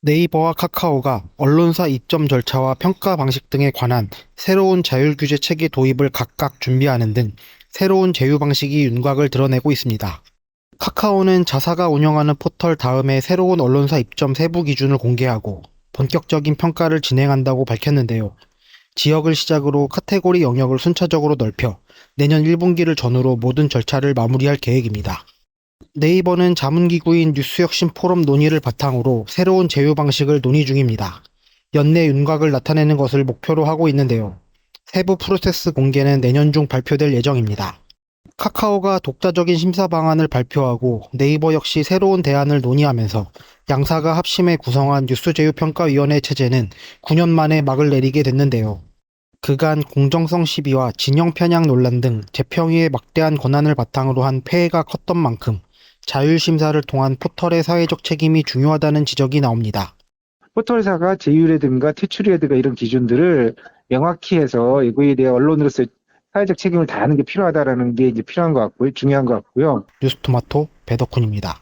네이버와 카카오가 언론사 입점 절차와 평가 방식 등에 관한 새로운 자율 규제 체계 도입을 각각 준비하는 등 새로운 제휴 방식이 윤곽을 드러내고 있습니다. 카카오는 자사가 운영하는 포털 다음에 새로운 언론사 입점 세부 기준을 공개하고 본격적인 평가를 진행한다고 밝혔는데요. 지역을 시작으로 카테고리 영역을 순차적으로 넓혀 내년 1분기를 전후로 모든 절차를 마무리할 계획입니다. 네이버는 자문기구인 뉴스혁신 포럼 논의를 바탕으로 새로운 제휴 방식을 논의 중입니다. 연내 윤곽을 나타내는 것을 목표로 하고 있는데요. 세부 프로세스 공개는 내년 중 발표될 예정입니다. 카카오가 독자적인 심사 방안을 발표하고 네이버 역시 새로운 대안을 논의하면서 양사가 합심해 구성한 뉴스제휴평가위원회 체제는 9년 만에 막을 내리게 됐는데요. 그간 공정성 시비와 진영 편향 논란 등 재평의의 막대한 권한을 바탕으로 한 폐해가 컸던 만큼 자율 심사를 통한 포털의 사회적 책임이 중요하다는 지적이 나옵니다. 포털사가 제휴라든가 퇴출이라든가 이런 기준들을 명확히 해서 이거에 대해 언론으로서 사회적 책임을 다하는 게 필요하다라는 게 이제 필요한 것 같고요. 중요한 것 같고요. 뉴스토마토 배덕훈입니다.